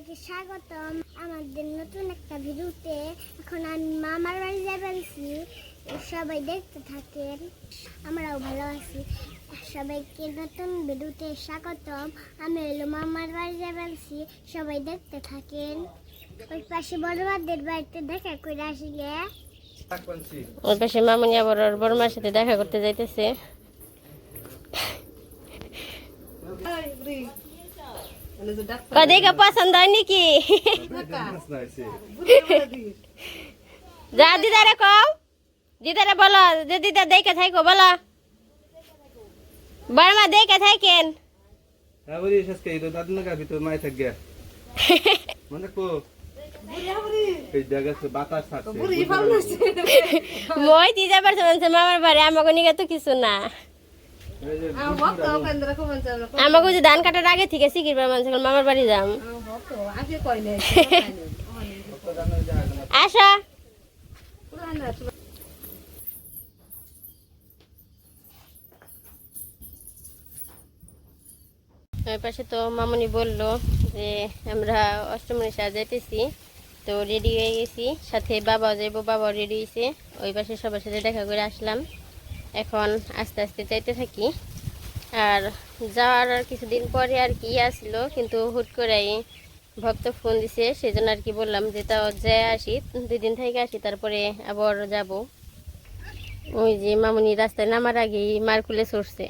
সবাইকে স্বাগতম। আমাদের নতুন একটা ভিডিওতে এখন আমি মামার বাড়ি যাবেনছি সবাই দেখতে থাকেন। আমরাও ভালো আছি। সবাইকে নতুন ভিডিওতে স্বাগতম। আমি হলো মামার বাড়ি যাবেনছি সবাই দেখতে থাকেন। ওই পাশে বড়বাদের বাড়িতে দেখা করে আসিলে। ওই পাশে মামনি আবার ওর বড় মার সাথে দেখা করতে যাইতেছে। কদিকে পছন্দ হয় নাকি যা দিদারে কও দিদারে বলো যে দিদা দেখে থাকো বলো বড় মা দেখে থাকেন কে দাদু মাই থাক গে মানে কো এই জায়গা থেকে বাতাস থাকছে মই দি যাবার শুনছে মামার বাড়ি আমাকে নিয়ে তো কিছু না আমাকে যে ধান কাটার আগে থেকে শিখির মানুষ মামার বাড়ি যাম। ওই পাশে তো মামনি বলল যে, আমরা অষ্টমী সাজা যাইতেছি, তো রেডি হয়ে গেছি। সাথে বাবাও যাইবো, বাবাও রেডি হয়েছে ওই পাশে সবার সাথে দেখা করে আসলাম। এখন আস্তে আস্তে যাইতে থাকি। আর যাওয়ার আর কিছুদিন পরে আর কি আসছিল কিন্তু হুট করেই ভক্ত ফোন দিছে, সেজন্য আর কি বললাম যে তাও যায় আসি, দুই দিন থেকে আসি, তারপরে আবার যাব। ওই যে মামুনি রাস্তায় নামার আগেই মার খুলে সরছে।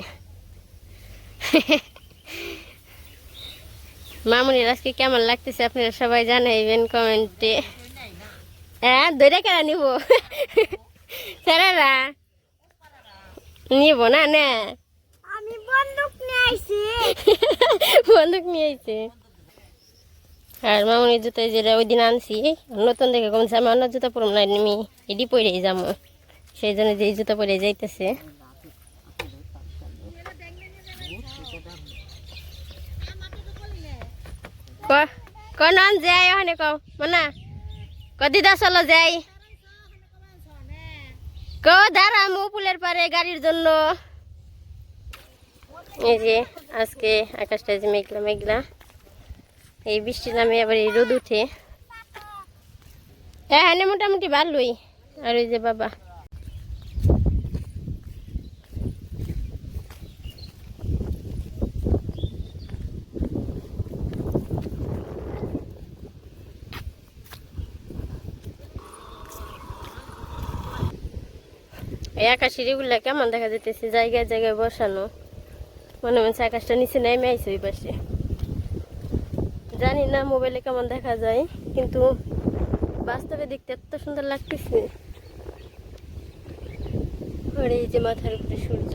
মামুনির আজকে কেমন লাগতেছে আপনারা সবাই জানাইবেন কমেন্টে। হ্যাঁ দৈরা কেনা নিব? স্যারারা নিব না না। আমি বন্দুক নিয়ে আইছি। বন্দুক নিয়ে আইছে। আর মামুনির জুতো যেটা ওই দিন আনছি। নতুন দেখে কমছে আমি অন্য জুতো পরম না আমি এডি পরেই যাব সেই জন্য যে জুতো পরে যাইতেছে। ক- কন যাই ওখানে কও মানা। কদিদা চলো যাই। ক, দাঁড়া গাড়ির জন্য। এই যে, আজকে আকাশটা যে মেঘলা মেঘলা। এই বৃষ্টি নামে আবার এই রোদ উঠে। হ্যাঁ হ্যাঁ মোটামুটি ভালোই। আর ওই যে বাবা। এই আকাশের এগুলা কেমন দেখা যেতেছে জায়গায় জায়গায় বসানো। মনে হচ্ছে আকাশটা নিচে নেমে আইছে ওই পাশে। জানি না মোবাইলে কেমন দেখা যায়, কিন্তু বাস্তবে দেখতে এত সুন্দর লাগতেছে। আর এই যে মাথার উপরে সূর্য।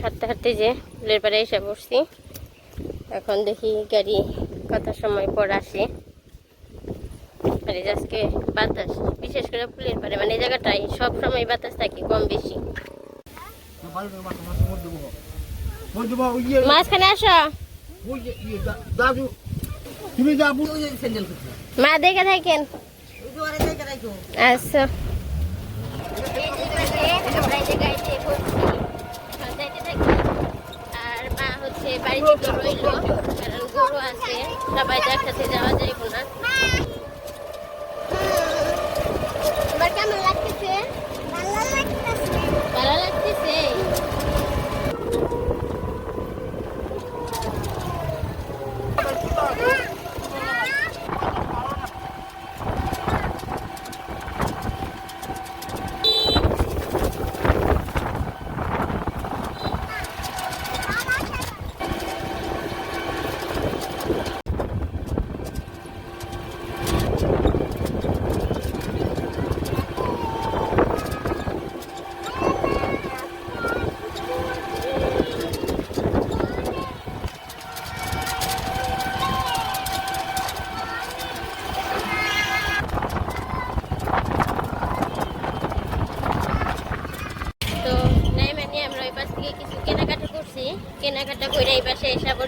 হাঁটতে হাঁটতে যে ফুলের পাড়ে এসে বসছি। এখন দেখি গাড়ি কত সময় পর আসে। আর এই আজকে বাতাস, বিশেষ করে ফুলের পাড়ে মানে এই জায়গাটায় সব সময় বাতাস থাকে, কম বেশি। মাঝখানে আসো। মা, দেখে থাকেন। আর মা হচ্ছে বাড়িতে রইল কারণ গরু আছে, সবাই একসাথে যাওয়া যাইব না।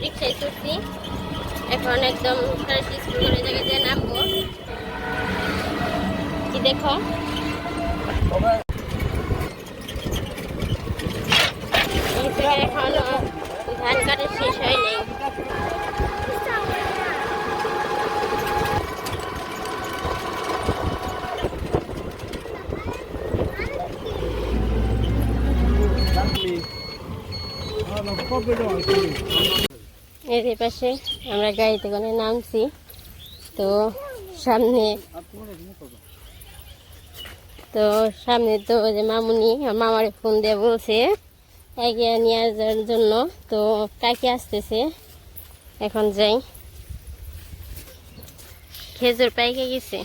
রিক্সায় চড়ছি এখন একদম স্কুল করে জায়গায় যেয়ে নামবো। কি দেখো? এখন ধান কাটা শেষ হয়নি এর পাশে আমরা গাড়িতে করে নামছি। তো সামনে তো সামনে তো ওই যে মামুনি মামার ফোন দিয়ে বলছে এগিয়ে নিয়ে যাওয়ার জন্য। তো কাকি আসতেছে এখন যাই। খেজুর পাইকে গেছে।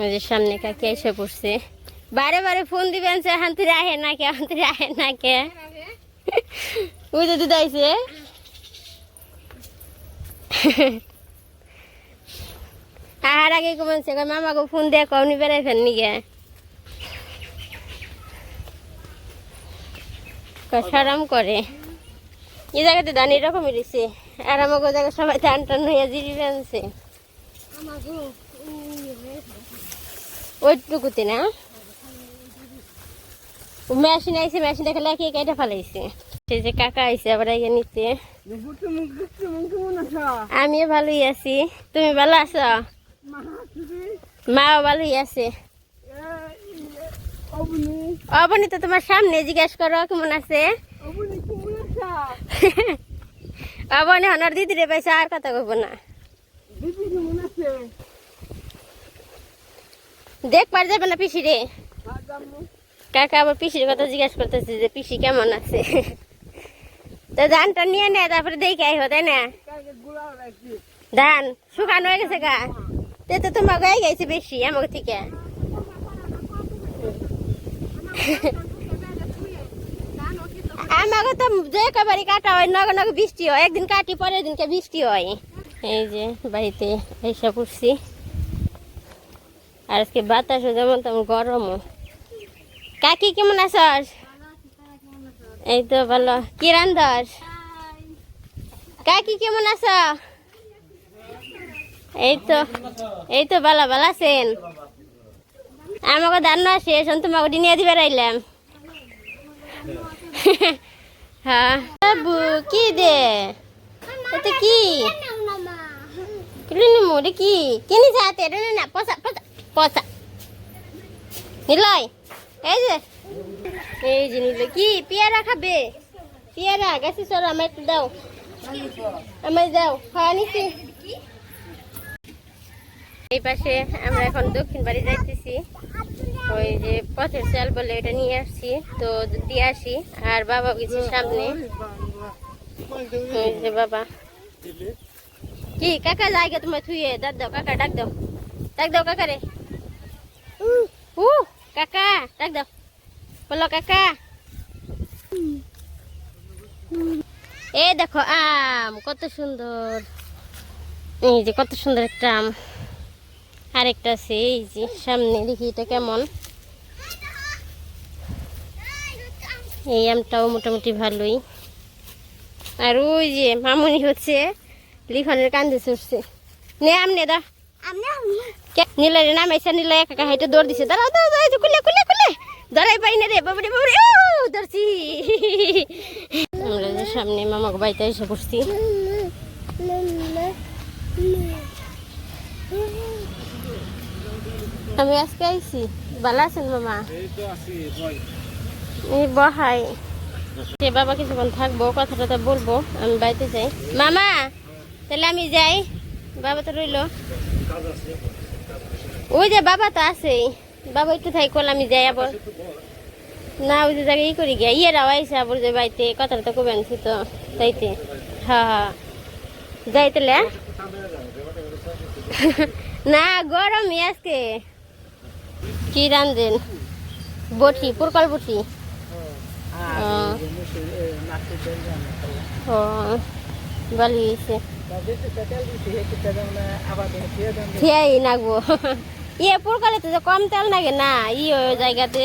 ওই যে সামনে কাকি এসে পড়ছে। বারে বারে ফোন দিবেন হান থেকে আহে না কে হান থেকে আহে না কে ওই যে দিদা আইছে। আহার আগে কমেছে মামাকে ফোন দিয়ে কমনি বেড়াই ফেলনি গে সরম করে। এই জায়গাতে ধান এরকমই রয়েছে। আর আমাকে ওই জায়গায় সবাই ধান টান হইয়া জিরি আমাকে ওইটুকুতে না? মেশিন আইছে মেশিন দেখে লেখে কেটে ফেলাইছে। যে কাকা আইছে, আবার আইয়া নিতে আমিও ভালোই আছি। তুমি ভালো আছো? মাও ভালোই আছে। অবনি, তো তোমার সামনে জিজ্ঞেস করো, কেমন আছে? অবনি হনার দিদি রে পাইছে, আর কথা কব না। দেখ, পার যাবে না পিসি রে কাকা আবার পিসির কথা জিজ্ঞেস করতেছে যে, পিসি কেমন আছে? তো ধানটা নিয়ে নে, তারপরে দেখে আইহ তাই না? ধান শুকানো হয়ে গেছে গা। তে তো তোমার গায়ে গেছে বেশি, আমাকে থেকে। আমাকে তো যে কবারই কাটা হয়, নগ নগ বৃষ্টি হয়। একদিন কাটি, পরের দিনকে বৃষ্টি হয়। এই যে বাড়িতে এসে পড়ছি। আর আজকে বাতাসও যেমন তেমন গরমও। কাকি, কেমন আছস? এই তো ভালো। কি রান্ধস কাকি, কেমন আছ? এই তো এই তো ভালো ভালো আছেন? আমাকে দান না শেষ তোমাকে নিয়ে দিবে রাইলাম হ্যাঁ। কি দে? এটা কি? মামা কিলিনি মুড়ি কি? কিনি যাতে রে না, পচা পচা পচা। নিলয়, এই যে। এই নিলে। কি, পেয়ারা খাবে? পেয়ারা, গাছি সর আমার একটু দাও। আমার দাও, খাওয়া নিছি এই পাশে আমরা এখন দক্ষিণ বাড়ি যাইতেছি। ওই যে পথের চাল বলে এটা নিয়ে আসছি। তো দিয়ে আসি, আর বাবা গেছে সামনে। যে বাবা। কি, কাকা লাগে তোমার থুয়ে, ডাক দাও, কাকা, ডাক দাও। ডাক দাও, কাকা রে। উ কাকা, ডাক দাও। বলো কাকা। এ দেখো আম কত সুন্দর। এই যে কত সুন্দর একটা আম। আরেকটা আছে এই যে সামনে দেখি এটা কেমন। এই আমটাও মোটামুটি ভালোই। আর ওই যে মামুনি হচ্ছে লিখনের কান্দে চড়ছে। নে আম নে দা। নিলে নামাইছে নিলে একা হাইটে দৌড় দিছে। দাঁড়াও দাঁড়াও কুলে কুলে কুলে। ধরাই পাই না রে বাবারে বাবারে ধরছি। আমরা যে সামনে মামাকে বাড়িতে এসে পড়ছি। আমি আজকে আইছি। ভালো আছেন, মামা? এই বহাই। সে বাবা কিছুক্ষণ থাকব কথা টথা বলব, আমি বাড়িতে যাই। মামা, তাহলে আমি যাই। বাবা তো রইল। ওই যে বাবা তো আছেই। বাবা একটু থাই আমি যাই আবার। না, ওই জায়গায় ই করি গিয়া। ইয়েরাও আইসে আবার যে বাড়িতে কথাটা তো কবে আনছি তো তাইতে হ্যাঁ হ্যাঁ যাই হ্যাঁ? না, গরমই আজকে। কি রান্ধেন? বটি, পুরকাল বটি? ও। ভালো হয়েছে খেয়াই নাগবো ইয়ে পুরকালে তো কম তেল লাগে না ই ওই জায়গাতে।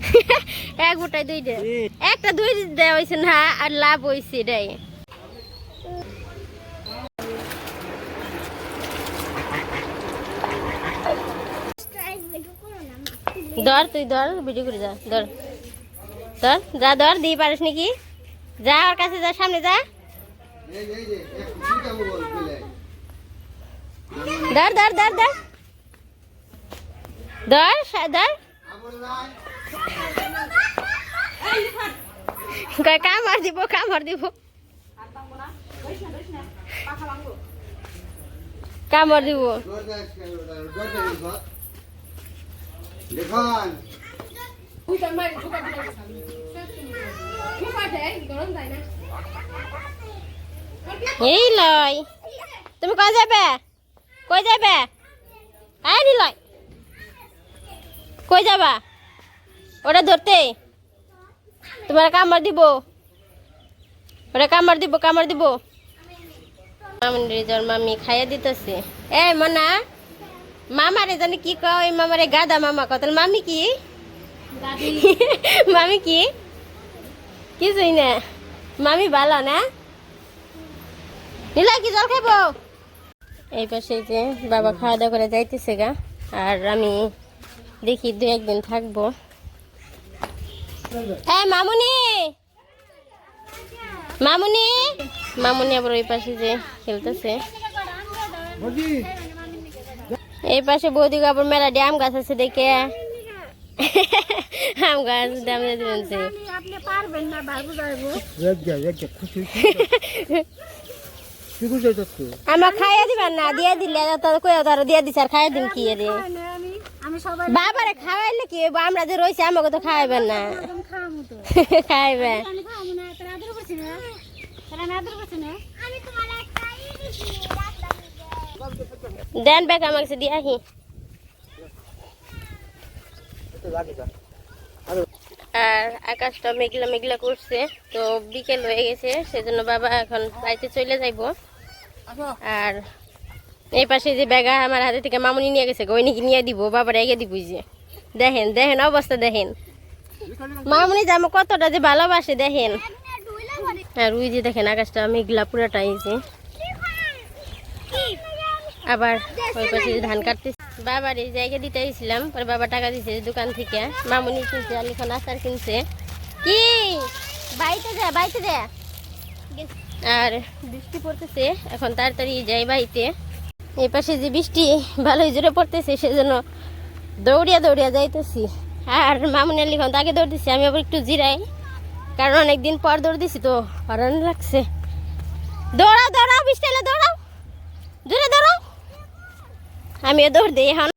এক বোটায় দুইটা একটা দুই দেওয়া না, আর লাভ হয়েছে এটাই। ধর তুই, ধর ভিডিও করে যা, ধর। ধর, যা, ধর, দিয়ে পারিস নাকি? যা ওর কাছে যা, সামনে যা। ধর ধর ধর ধর। ধর ধর। কামড় দিব কামড় দিব। কামড় দিব। এই লয় তুমি কই যাবে? কই যাবে? আই নি লয়। কই যাবা? ওটা ধরতে। তোমার কামড় দিব। ওটা কামড় দিব কামড় দিব। মামি খাইয়া দিতেছে। এ মনা। মামারে জানি কি কয় মামারে গাদা মামা কত মামি কি? মামি কি? কিছুই না। মামি ভালো না? নিলা কি জল খাইব? এই পাশে যে বাবা খাওয়া দাওয়া করে যাইতেছে গা। আর আমি দেখি দু একদিন থাকব। হ্যাঁ মামুনি। মামুনি। মামুনি আবার ওই পাশে যে খেলতেছে। এই পাশে বৌদি আবার মেলা ড্যাম গাছ আছে দেখে। আম গাছ ড্যাম তো আমার খাইয়া দিবেন না দিয়ে দিলে তো কই তার দিয়ে দিছে আর খাইয়া দিন কি রে আমি আমি সবাই বাবারে খাওয়াইলে কি? আমরা যে রয়েছি আমাকে তো খাওয়াইবেন না। একদম খাওয়াবো তো খাইবে আমি খাওয়াবো না তোর আদর করছি না? তোর আমি আদর করছি না? আমি তোমার একটা ই দিছি দেন ব্যাগ আমাকে দিয়ে আহি। আর আকাশটা মেঘলা মেঘলা করছে তো বিকেল হয়ে গেছে সেজন্য বাবা এখন বাড়িতে চলে যাইবো। আর এই পাশে যে ব্যাগা আমার হাতে থেকে মামুনি নিয়ে গেছে ওই নাকি নিয়ে দিব, বাবার এগে দিব যে। দেখেন দেখেন অবস্থা, দেখেন। মামুনি যে আমার কতটা যে ভালোবাসে, দেখেন। আর ওই যে দেখেন, আকাশটা মেঘলা পুরাটাই যে। আবার ওই পাশে ধান কাটতে বাবার এই জায়গা দিতে গেছিলাম পরে বাবা টাকা দিছে দোকান থেকে। মামুনি কিনছে, আলিখন আচার কিনছে। কি? বাড়িতে যা বাড়িতে যা। আর বৃষ্টি পড়তেছে, এখন তাড়াতাড়ি যাই বাড়িতে। এই পাশে যে বৃষ্টি ভালোই জোরে পড়তেছে, সেজন্য দৌড়িয়া দৌড়িয়া যাইতেছি। আর মামুনি আলিখন আগে দৌড় দিছি আমি আবার একটু জিরাই, কারণ অনেকদিন পর দৌড় দিছি তো হরান লাগছে। দৌড়াও দৌড়াও, বৃষ্টি এলে দৌড়াও। দূরে দৌড়াও। আমিও দৌড় দিই, এখন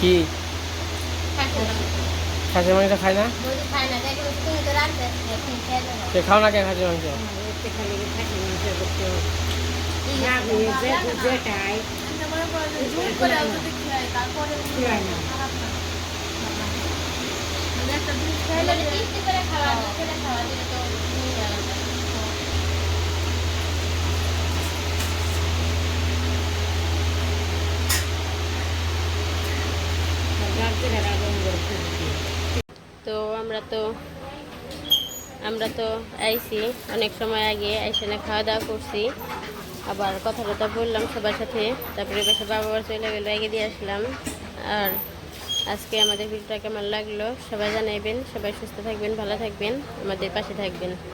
কি? খাসির মাংস খাই না বৌদি খায় না? কে খাও না কে খাসির মাংস? তো আমরা তো আমরা তো আইছি, অনেক সময় আগে আইসেনে খাওয়া দাওয়া করছি। আবার কথা টথা বললাম সবার সাথে, তারপরে পাশে বাবা চলে গেলো, আগে দিয়ে আসলাম। আর আজকে আমাদের ভিডিওটা কেমন লাগল সবাই জানাইবেন, সবাই সুস্থ থাকবেন, ভালো থাকবেন, আমাদের পাশে থাকবেন।